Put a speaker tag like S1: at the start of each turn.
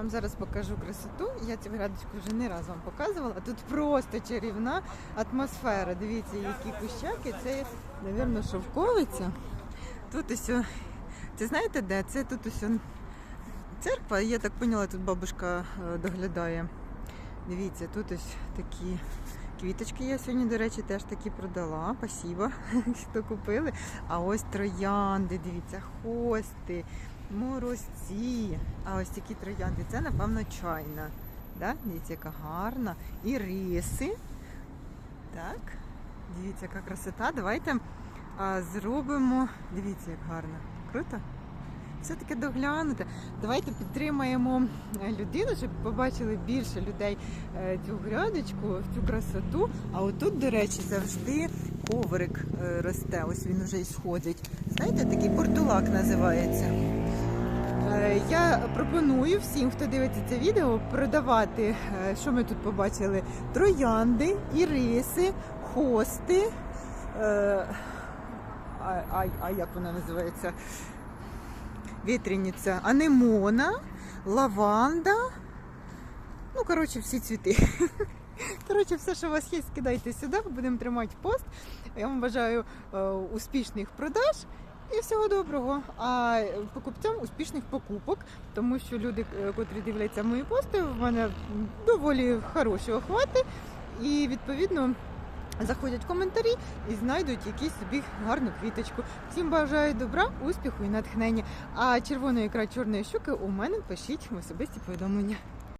S1: вам зараз покажу красоту. Я цю градочку вже не раз вам показувала. Тут просто чарівна атмосфера. Дивіться, які кущаки. Це, мабуть, шовковиця. Тут ось, це знаєте де? Це тут ось церква. Я так поняла, тут бабушка е, доглядає. Дивіться, тут ось такі квіточки. Я сьогодні, до речі, теж такі продала. Спасибо, хто купили. А ось троянди, дивіться, хости, морозці. А ось такі троянди. Це, напевно, чайна. Да? Дивіться, яка гарна. І риси. Так. Дивіться, яка красота. Давайте а, зробимо. Дивіться, як гарно. Круто? Все-таки доглянути. Давайте підтримаємо е, людину, щоб побачили більше людей е, цю грядочку, цю красоту. А отут, до речі, завжди коврик е, росте. Ось він вже й сходить. Знаєте, такий портулак називається. Я пропоную всім, хто дивиться це відео, продавати, що ми тут побачили: троянди, іриси, хости. А, а, а як вона називається? Вітряниця, анемона, лаванда. Ну, коротше, всі цвіти. Коротше, все, що у вас є, скидайте сюди, будемо тримати пост. Я вам бажаю е, успішних продаж і всього доброго. А покупцям успішних покупок, тому що люди, е, котрі дивляться мої пости, в мене доволі хороші охвати. І відповідно заходять в коментарі і знайдуть якісь собі гарну квіточку. Всім бажаю добра, успіху і натхнення. А червоної ікра чорної щуки у мене пишіть в особисті повідомлення.